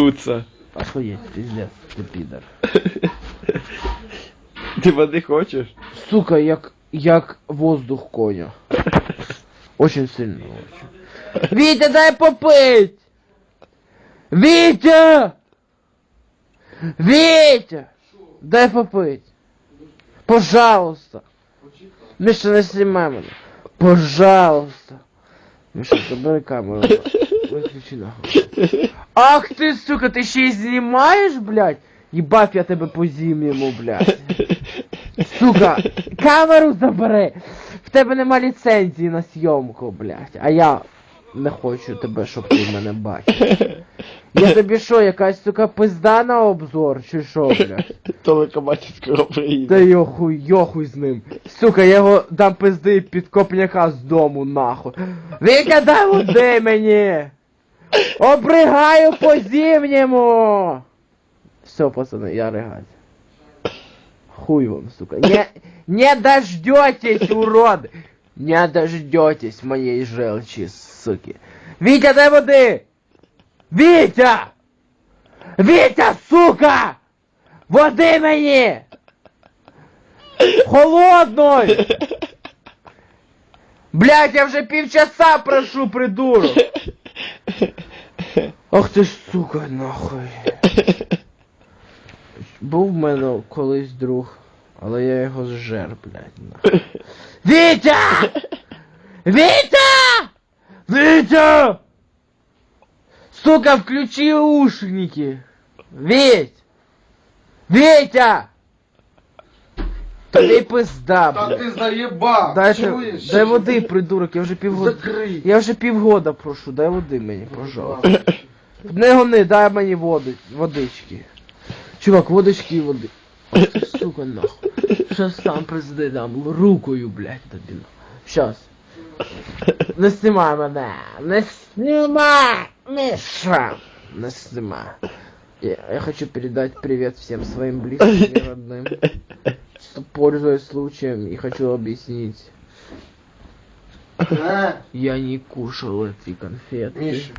Туться. Охуеть, пиздец, ты пидор. Ти води хочеш? Сука, як, як воздух коня. Очень сильно очень. Витя, дай попить! Витя! Витя! Дай попить. Пожалуйста. Миша, не снимай мене. Пожалуйста. Миша, забери камеру. Виключи нахуй. Ах ти, сука, ти ще й знімаєш, блядь? Їбав я тебе по зім'єму, блядь. Сука, камеру забери! В тебе нема ліцензії на зйомку, блядь. А я не хочу тебе, щоб ти мене бачив. Я тобі що, якась, сука, пизда на обзор, чи що, блядь? Телекоматі скоро Та йохуй, йохуй з ним. Сука, я його дам пизди під копняка з дому, нахуй. Віка, дай води мені! Обригаю по зимньому! Все, пацани, я ригать. Хуй вам, сука. Не, не дождетесь, урод! Не дождетесь моей желчи, суки. Витя, дай воды! Витя! Витя, сука! Води мені! Холодной! Блять, я вже півчаса прошу, придурок! Ах ти ж сука, нахуй. Був в мене колись друг, але я його зжер, блядь, нахуй. Вітя! Вітя! Вітя! Сука, включи ушники! Віть! Вітя! Тобі пизда, Та ти заєбав, Дайте, чуєш? дай води, придурок, я вже півгода. Закрий. Я вже півгода прошу, дай води мені, пожалуйста. Не гони, дай мені води, водички. Чувак, водички і води. Сука, нахуй. Щас сам пизди дам, рукою, блядь, тобі. нахуй. Щас. Не снимай мене, не снимай, Миша. Не снимай. Я, я хочу передать привет всем своим близким и родным Что пользуясь случаем и хочу объяснить. Е, Я не кушал эти конфеты. Міша,